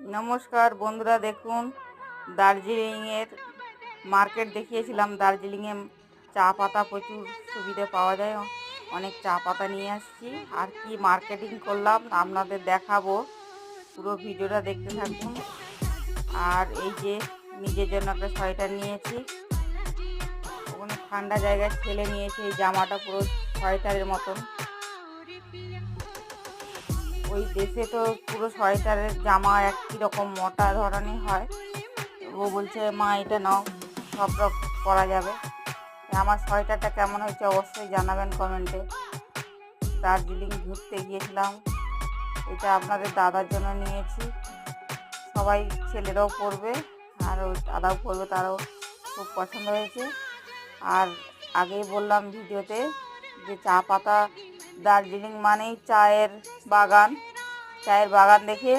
নমস্কার বন্ধুরা, দেখুন, দার্জিলিংয়ের মার্কেট দেখিয়েছিলাম। দার্জিলিংয়ে চা পাতা প্রচুর সুবিধে পাওয়া যায়। অনেক চা পাতা নিয়ে আসছি। আর কি মার্কেটিং করলাম, আপনাদের দেখাবো। পুরো ভিডিওটা দেখতে থাকুন। আর এই যে নিজের জন্য একটা সোয়েটার নিয়েছি। ওখানে ঠান্ডা জায়গায় ছেলে নিয়েছি, এই জামাটা পুরো সোয়েটারের মতন। ওই দেশে তো পুরো সোয়েটারের জামা একই রকম, মোটা ধরনের হয়। ও বলছে, মা, এটা নাও, সব রকম যাবে। আমার সোয়েটারটা কেমন হয়েছে অবশ্যই জানাবেন কমেন্টে। দার্জিলিং ঘুরতে গিয়েছিলাম, এটা আপনাদের দাদার জন্য নিয়েছি। সবাই ছেলেরাও পরবে, আর ওই দাদাও পরবে, তারও খুব পছন্দ হয়েছে। আর আগেই বললাম ভিডিওতে যে চা পাতা দার্জিলিং মানেই চায়ের বাগান চায়ের বাগান দেখে